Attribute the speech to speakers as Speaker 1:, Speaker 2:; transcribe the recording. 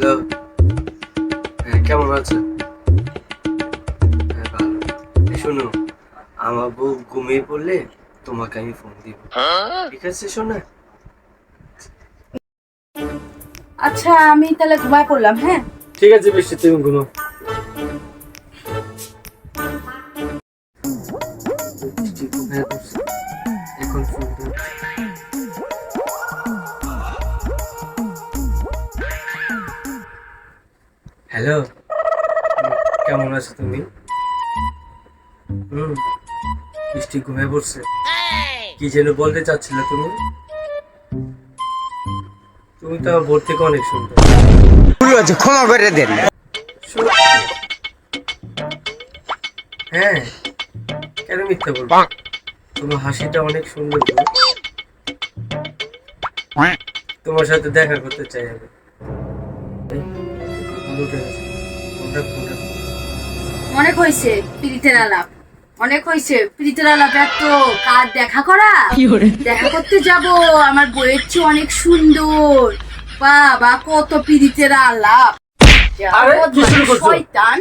Speaker 1: Hello. হ্যাঁ কেমন আছো হ্যাঁ, শোনো আমার বউ ঘুমিয়ে পড়লে তোমাকে আমি ফোন দিব। ঠিক আছে শোনা
Speaker 2: আচ্ছা আমি তাহলে ঘুমায় পড়লাম হ্যাঁ?
Speaker 1: ঠিক আছে বেশি তুমি ঘুমাও। হ্যাঁ, এখন ফোন হ্যালো? কেমন আছো তুমি? হুম বৃষ্টি ঘুমিয়ে পড়ছে। কি যেন বলতে চাচ্ছিলে তুমি? তুমি তো আমার ভোর থেকে অনেক সুন্দর।
Speaker 3: ভুল হচ্ছে ক্ষমা করে দেন।
Speaker 1: হ্যাঁ কেন মিথ্যা বলব তোমার হাসিটা অনেক সুন্দর। তোমার সাথে দেখা করতে চাই আমি।
Speaker 2: অনেক হয়েছে প্রীতের আলাপ। অনেক হয়েছে প্রীতের আলাপ। এত কার দেখা করা? দেখা করতে যাব। আমার বইয়ের চেয়ে অনেক সুন্দর। বাবা কত প্রীতের আলাপ? শয়তান।